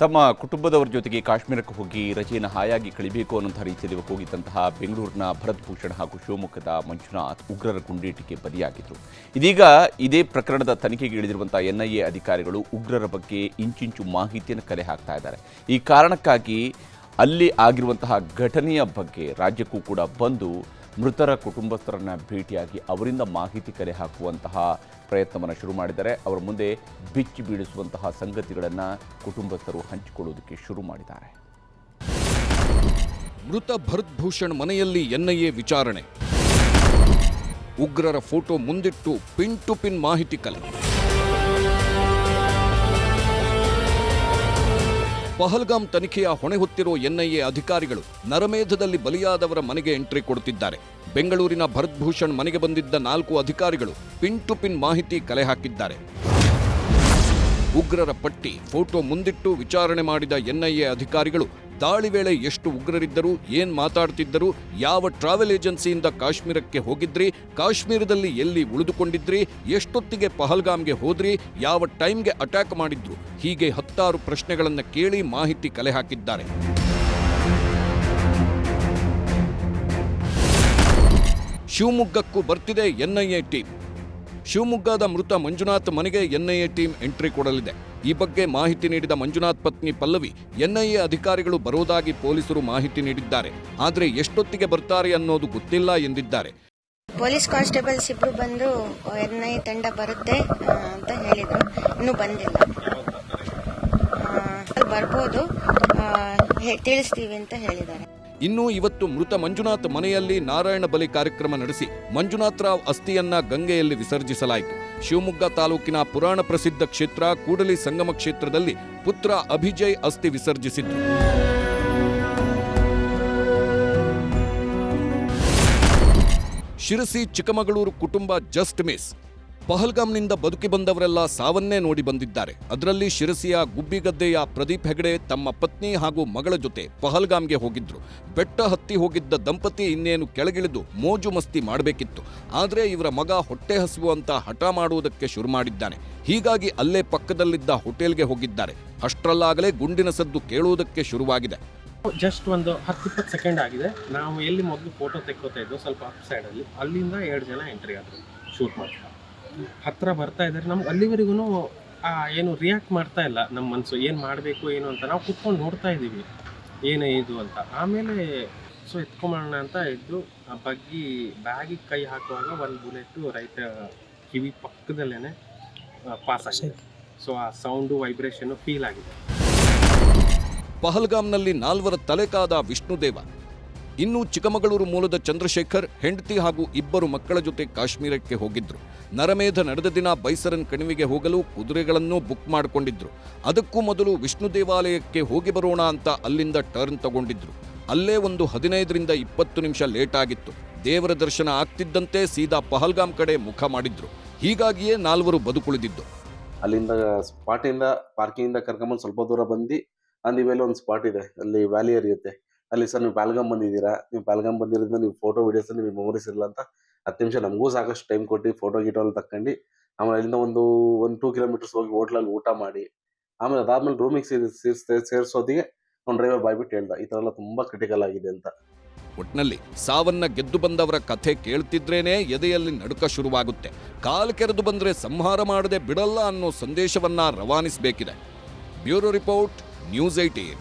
ತಮ್ಮ ಕುಟುಂಬದವರ ಜೊತೆಗೆ ಕಾಶ್ಮೀರಕ್ಕೆ ಹೋಗಿ ರಜೆಯನ್ನು ಹಾಯಾಗಿ ಕಳಿಬೇಕು ಅನ್ನೋಂಥ ರೀತಿಯಲ್ಲಿ ಹೋಗಿದ್ದಂತಹ ಬೆಂಗಳೂರಿನ ಭರತ್ ಭೂಷಣ್ ಹಾಗೂ ಶಿವಮೊಗ್ಗದ ಮಂಜುನಾಥ್ ಉಗ್ರರ ಗುಂಡೇಟಿಗೆ ಬಲಿಯಾಗಿದ್ದರು ಇದೀಗ ಇದೇ ಪ್ರಕರಣದ ತನಿಖೆಗೆ ಇಳಿದಿರುವಂತಹ ಎನ್ಐಎ ಅಧಿಕಾರಿಗಳು ಉಗ್ರರ ಬಗ್ಗೆ ಇಂಚಿಂಚು ಮಾಹಿತಿಯನ್ನು ಕಲೆ ಹಾಕ್ತಾ ಇದ್ದಾರೆ. ಈ ಕಾರಣಕ್ಕಾಗಿ ಅಲ್ಲಿ ಆಗಿರುವಂತಹ ಘಟನೆಯ ಬಗ್ಗೆ ರಾಜ್ಯಕ್ಕೂ ಕೂಡ ಬಂದು ಮೃತರ ಕುಟುಂಬಸ್ಥರನ್ನು ಭೇಟಿಯಾಗಿ ಅವರಿಂದ ಮಾಹಿತಿ ಕಲೆ ಹಾಕುವಂತಹ ಪ್ರಯತ್ನವನ್ನು ಶುರು ಮಾಡಿದ್ದಾರೆ. ಅವರ ಮುಂದೆ ಬಿಚ್ಚಿ ಬೀಳಿಸುವಂತಹ ಸಂಗತಿಗಳನ್ನು ಕುಟುಂಬಸ್ಥರು ಹಂಚಿಕೊಳ್ಳುವುದಕ್ಕೆ ಶುರು ಮಾಡಿದ್ದಾರೆ. ಮೃತ ಭರತ್ ಭೂಷಣ್ ಮನೆಯಲ್ಲಿ ಎನ್ಐಎ ವಿಚಾರಣೆ. ಉಗ್ರರ ಫೋಟೋ ಮುಂದಿಟ್ಟು ಪಿನ್ ಟು ಪಿನ್ ಮಾಹಿತಿ ಕಲೆ. ಪಹಲ್ಗಾಮ್ ತನಿಖೆಯ ಹೊಣೆ ಹೊತ್ತಿರೋ ಎನ್ಐಎ ಅಧಿಕಾರಿಗಳು ನರಮೇಧದಲ್ಲಿ ಬಲಿಯಾದವರ ಮನೆಗೆ ಎಂಟ್ರಿ ಕೊಡುತ್ತಿದ್ದಾರೆ. ಬೆಂಗಳೂರಿನ ಭರತ್ ಭೂಷಣ್ ಮನೆಗೆ ಬಂದಿದ್ದ ನಾಲ್ಕು ಅಧಿಕಾರಿಗಳು ಪಿನ್ ಟು ಪಿನ್ ಮಾಹಿತಿ ಕಲೆ ಹಾಕಿದ್ದಾರೆ. ಉಗ್ರರ ಪಟ್ಟಿ, ಫೋಟೋ ಮುಂದಿಟ್ಟು ವಿಚಾರಣೆ ಮಾಡಿದ ಎನ್ಐಎ ಅಧಿಕಾರಿಗಳು ದಾಳಿ ವೇಳೆ ಎಷ್ಟು ಉಗ್ರರಿದ್ದರು, ಏನ್ ಮಾತಾಡ್ತಿದ್ದರು, ಯಾವ ಟ್ರಾವೆಲ್ ಏಜೆನ್ಸಿಯಿಂದ ಕಾಶ್ಮೀರಕ್ಕೆ ಹೋಗಿದ್ರಿ, ಕಾಶ್ಮೀರದಲ್ಲಿ ಎಲ್ಲಿ ಉಳಿದುಕೊಂಡಿದ್ರಿ, ಎಷ್ಟೊತ್ತಿಗೆ ಪಹಲ್ಗಾಮ್ಗೆ ಹೋದ್ರಿ, ಯಾವ ಟೈಮ್ಗೆ ಅಟ್ಯಾಕ್ ಮಾಡಿದ್ರು ಹೀಗೆ ಹತ್ತಾರು ಪ್ರಶ್ನೆಗಳನ್ನು ಕೇಳಿ ಮಾಹಿತಿ ಕಲೆ ಹಾಕಿದ್ದಾರೆ. ಶಿವಮೊಗ್ಗಕ್ಕೂ ಬರ್ತಿದೆ ಎನ್ಐಎ ಟೀಮ್. ಶಿವಮೊಗ್ಗದ ಮೃತ ಮಂಜುನಾಥ್ ಮನೆಗೆ ಎನ್ಐಎ ಟೀಮ್ ಎಂಟ್ರಿ ಕೊಡಲಿದೆ. ಈ ಬಗ್ಗೆ ಮಾಹಿತಿ ನೀಡಿದ ಮಂಜುನಾಥ್ ಪತ್ನಿ ಪಲ್ಲವಿ, ಎನ್ಐಎ ಅಧಿಕಾರಿಗಳು ಬರುವುದಾಗಿ ಪೊಲೀಸರು ಮಾಹಿತಿ ನೀಡಿದ್ದಾರೆ. ಆದರೆ ಎಷ್ಟೊತ್ತಿಗೆ ಬರ್ತಾರೆ ಅನ್ನೋದು ಗೊತ್ತಿಲ್ಲ ಎಂದಿದ್ದಾರೆ. ಪೊಲೀಸ್ ಕಾನ್ಸ್ಟೇಬಲ್ಸ್ ಇಬ್ರು ಬಂದು ಎನ್ ಐ ತಂಡ ಬರುತ್ತೆ ಅಂತ ಹೇಳಿದ್ರು. ಇನ್ನೂ ಬಂದಿಲ್ಲ. ಬರ್ಬೋದು. ತಿಳಿಸ್ತೀವಿ ಅಂತ ಹೇಳಿದ್ದಾರೆ. ಇನ್ನು ಇವತ್ತು ಮೃತ ಮಂಜುನಾಥ್ ಮನೆಯಲ್ಲಿ ನಾರಾಯಣ ಬಲಿ ಕಾರ್ಯಕ್ರಮ ನಡೆಸಿ ಮಂಜುನಾಥ್ ರಾವ್ ಅಸ್ಥಿಯನ್ನ ಗಂಗೆಯಲ್ಲಿ ವಿಸರ್ಜಿಸಲಾಯಿತು. ಶಿವಮೊಗ್ಗ ತಾಲೂಕಿನ ಪುರಾಣ ಪ್ರಸಿದ್ಧ ಕ್ಷೇತ್ರ ಕೂಡಲಿ ಸಂಗಮ ಕ್ಷೇತ್ರದಲ್ಲಿ ಪುತ್ರ ಅಭಿಜಯ್ ಅಸ್ಥಿ ವಿಸರ್ಜಿಸಿದ್ರು. ಶಿರಸಿ ಚಿಕ್ಕಮಗಳೂರು ಕುಟುಂಬ ಜಸ್ಟ್ ಮಿಸ್. ಪಹಲ್ಗಾಮ್ನಿಂದ ಬದುಕಿ ಬಂದವರೆಲ್ಲ ಸಾವನ್ನೇ ನೋಡಿ ಬಂದಿದ್ದಾರೆ. ಅದರಲ್ಲಿ ಶಿರಸಿಯ ಗುಬ್ಬಿಗದ್ದೆಯ ಪ್ರದೀಪ್ ಹೆಗಡೆ ತಮ್ಮ ಪತ್ನಿ ಹಾಗೂ ಮಗಳ ಜೊತೆ ಪಹಲ್ಗಾಮ್ಗೆ ಹೋಗಿದ್ರು. ಬೆಟ್ಟ ಹತ್ತಿ ಹೋಗಿದ್ದ ದಂಪತಿ ಇನ್ನೇನು ಕೆಳಗಿಳಿದು ಮೋಜು ಮಸ್ತಿ ಮಾಡಬೇಕಿತ್ತು. ಆದರೆ ಇವರ ಮಗ ಹೊಟ್ಟೆ ಹಸಿವು ಅಂತ ಹಠ ಮಾಡುವುದಕ್ಕೆ ಶುರು ಮಾಡಿದ್ದಾನೆ. ಹೀಗಾಗಿ ಅಲ್ಲೇ ಪಕ್ಕದಲ್ಲಿದ್ದ ಹೋಟೆಲ್ಗೆ ಹೋಗಿದ್ದಾರೆ. ಅಷ್ಟರಲ್ಲಾಗಲೇ ಗುಂಡಿನ ಸದ್ದು ಕೇಳುವುದಕ್ಕೆ ಶುರುವಾಗಿದೆ. ಜಸ್ಟ್ ಒಂದು ಹತ್ತು ಇಪ್ಪತ್ತು ಸೆಕೆಂಡ್ ಆಗಿದೆ. ನಾವು ಎಲ್ಲಿ ಮೊದಲು ಫೋಟೋ ತೆಕ್ಕೋತಾ ಇದ್ದೋ ಸ್ವಲ್ಪ ಅಪ್ ಸೈಡಲ್ಲಿ ಅಲ್ಲಿಂದ ಎರಡು ಜನ ಎಂಟ್ರಿ ಆದರು. ಶೂಟ್ ಮಾಡ್ತಾ. ಹತ್ರ ಬರ್ತಾ ಇದ್ದಾರೆ. ನಮ್ಗೆ ಅಲ್ಲಿವರೆಗೂ ಏನು ರಿಯಾಕ್ಟ್ ಮಾಡ್ತಾ ಇಲ್ಲ. ನಮ್ಮ ಮನಸ್ಸು ಏನು ಮಾಡಬೇಕು, ಏನು ಅಂತ ನಾವು ಕುತ್ಕೊಂಡು ನೋಡ್ತಾ ಇದ್ದೀವಿ. ಏನೇ ಇದು ಅಂತ. ಆಮೇಲೆ, ಸೊ ಎತ್ಕೊಂಬೋಣ ಅಂತ ಇದ್ದು, ಆ ಬಗ್ಗಿ ಬ್ಯಾಗಿಗೆ ಕೈ ಹಾಕುವಾಗ ಒಂದು ಬುಲೆಟು ರೈತ ಕಿವಿ ಪಕ್ಕದಲ್ಲೇ ಪಾಸ್ ಆಗಿದೆ. ಸೊ, ಆ ಸೌಂಡು ವೈಬ್ರೇಷನ್ನು ಫೀಲ್ ಆಗಿದೆ. ಪಹಲ್ಗಾಮ್ನಲ್ಲಿ ನಾಲ್ವರ ತಲೆಕಾದ ವಿಷ್ಣುದೇವ. ಇನ್ನು ಚಿಕ್ಕಮಗಳೂರು ಮೂಲದ ಚಂದ್ರಶೇಖರ್, ಹೆಂಡತಿ ಹಾಗೂ ಇಬ್ಬರು ಮಕ್ಕಳ ಜೊತೆ ಕಾಶ್ಮೀರಕ್ಕೆ ಹೋಗಿದ್ರು. ನರಮೇಧ ನಡೆದ ದಿನ ಬೈಸರನ್ ಕಣಿವೆಗೆ ಹೋಗಲು ಕುದುರೆಗಳನ್ನು ಬುಕ್ ಮಾಡಿಕೊಂಡಿದ್ರು. ಅದಕ್ಕೂ ಮೊದಲು ವಿಷ್ಣು ದೇವಾಲಯಕ್ಕೆ ಹೋಗಿ ಬರೋಣ ಅಂತ ಅಲ್ಲಿಂದ ಟರ್ನ್ ತಗೊಂಡಿದ್ರು. ಅಲ್ಲೇ ಒಂದು ಹದಿನೈದರಿಂದ ಇಪ್ಪತ್ತು ನಿಮಿಷ ಲೇಟ್ ಆಗಿತ್ತು. ದೇವರ ದರ್ಶನ ಆಗ್ತಿದ್ದಂತೆ ಸೀದಾ ಪಹಲ್ಗಾಮ್ ಕಡೆ ಮುಖ ಮಾಡಿದ್ರು. ಹೀಗಾಗಿಯೇ ನಾಲ್ವರು ಬದುಕುಳಿದಿದ್ದು. ಅಲ್ಲಿಂದ ಸ್ಪಾಟಿಂದ ಪಾರ್ಕಿಂಗಿಂದ ಕರ್ಕೊಂಬಂದು ಸ್ವಲ್ಪ ದೂರ ಬಂದು ಅಲ್ಲಿ ಮೇಲೆ ಒಂದು ಸ್ಪಾಟ್ ಇದೆ. ಅಲ್ಲಿ ವ್ಯಾಲಿ ಹರಿಯುತ್ತೆ. ಅಲ್ಲಿ ಸರ್ ನೀವು ಪಾಲ್ಗಮ್ ಬಂದಿದ್ದೀರಾ? ನೀವು ಪಾಲ್ಗಮ್ ಬಂದಿರೋದ್ರಿಂದ ನೀವು ಫೋಟೋ ವಿಡಿಯೋಸ್ ನಿಮಗೆ ಮೆಮೊರೀಸ್ ಇಲ್ಲ ಅಂತ ಹತ್ತು ನಿಮಿಷ ನಮಗೂ ಸಾಕಷ್ಟು ಟೈಮ್ ಕೊಟ್ಟು ಫೋಟೋ ಗೀಟೋ ಎಲ್ಲ ತಕ್ಕೊಂಡು ಆಮೇಲೆ ಅಲ್ಲಿಂದ ಒಂದು ಒಂದು ಟೂ ಕಿಲೋಮೀಟರ್ಸ್ ಹೋಗಿ ಹೋಟ್ಲಲ್ಲಿ ಊಟ ಮಾಡಿ ಆಮೇಲೆ ಅದಾದ್ಮೇಲೆ ರೂಮಿಗೆ ಸೇರಿಸಿ ಸೇರಿಸೋದಿಗೆ ಅವ್ನು ಡ್ರೈವರ್ ಬಾಯ್ಬಿಟ್ಟು ಹೇಳ್ದ, ಈ ಥರ ಎಲ್ಲ ತುಂಬ ಕ್ರಿಟಿಕಲ್ ಆಗಿದೆ ಅಂತ. ಒಟ್ನಲ್ಲಿ ಸಾವನ್ನ ಗೆದ್ದು ಬಂದವರ ಕಥೆ ಕೇಳ್ತಿದ್ರೇನೆ ಎದೆಯಲ್ಲಿ ನಡುಕ ಶುರುವಾಗುತ್ತೆ. ಕಾಲು ಕೆರೆದು ಬಂದ್ರೆ ಸಂಹಾರ ಮಾಡದೆ ಬಿಡಲ್ಲ ಅನ್ನೋ ಸಂದೇಶವನ್ನ ರವಾನಿಸಬೇಕಿದೆ. Bureau report, news eighteen